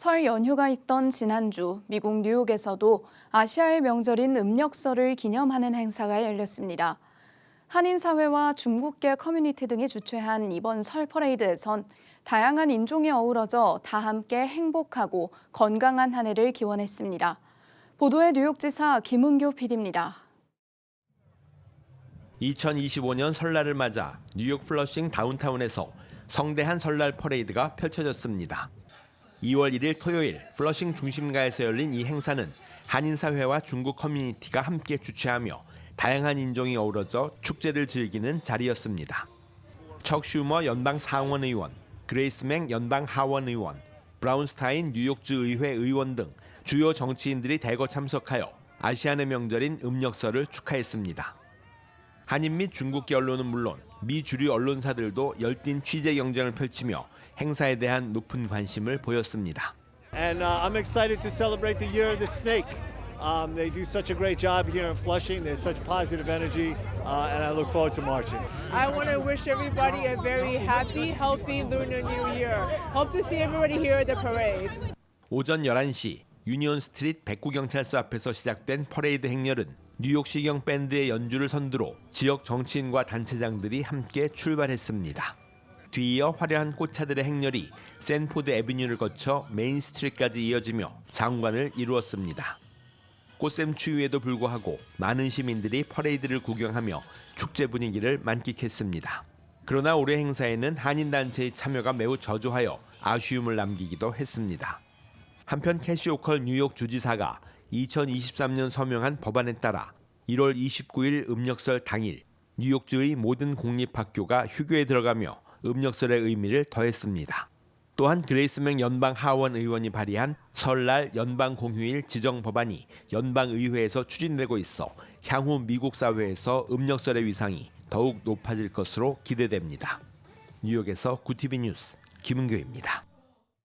설 연휴가 있던 지난주 미국 뉴욕에서도 아시아의 명절인 음력설을 기념하는 행사가 열렸습니다. 한인사회와 중국계 커뮤니티 등이 주최한 이번 설 퍼레이드에선 다양한 인종이 어우러져 다 함께 행복하고 건강한 한 해를 기원했습니다. 보도에 뉴욕지사 김은교 PD입니다. 2025년 설날을 맞아 뉴욕 플러싱 다운타운에서 성대한 설날 퍼레이드가 펼쳐졌습니다. 2월 1일 토요일 플러싱 중심가에서 열린 이 행사는 한인사회와 중국 커뮤니티가 함께 주최하며 다양한 인종이 어우러져 축제를 즐기는 자리였습니다. 척 슈머 연방 상원 의원, 그레이스 맹 연방 하원 의원, 브라운스타인 뉴욕주 의회 의원 등 주요 정치인들이 대거 참석하여 아시안의 명절인 음력설을 축하했습니다. 한인 및 중국계 언론은 물론 미 주류 언론사들도 열띤 취재 경쟁을 펼치며 행사에 대한 높은 관심을 보였습니다. And uh, I'm excited to celebrate the year of the snake. Um, they do such a great job here in Flushing. There's such positive energy, uh, and I look forward to marching. I want to wish everybody a very happy, healthy Lunar New Year. Hope to see everybody here at the parade. 오전 11시 유니온 스트리트 백구경찰서 앞에서 시작된 퍼레이드 행렬은 뉴욕시경 밴드의 연주를 선두로 지역 정치인과 단체장들이 함께 출발했습니다. 뒤이어 화려한 꽃차들의 행렬이 샌포드 애비뉴를 거쳐 메인 스트리트까지 이어지며 장관을 이루었습니다. 꽃샘 추위에도 불구하고 많은 시민들이 퍼레이드를 구경하며 축제 분위기를 만끽했습니다. 그러나 올해 행사에는 한인 단체의 참여가 매우 저조하여 아쉬움을 남기기도 했습니다. 한편 캐시 오컬 뉴욕 주지사가 2023년 서명한 법안에 따라 1월 29일 음력설 당일 뉴욕주의 모든 공립학교가 휴교에 들어가며 음력설의 의미를 더했습니다. 또한 그레이스맹 연방 하원 의원이 발의한 설날 연방 공휴일 지정 법안이 연방 의회에서 추진되고 있어 향후 미국 사회에서 음력설의 위상이 더욱 높아질 것으로 기대됩니다. 뉴욕에서 구티비 뉴스 김은교입니다.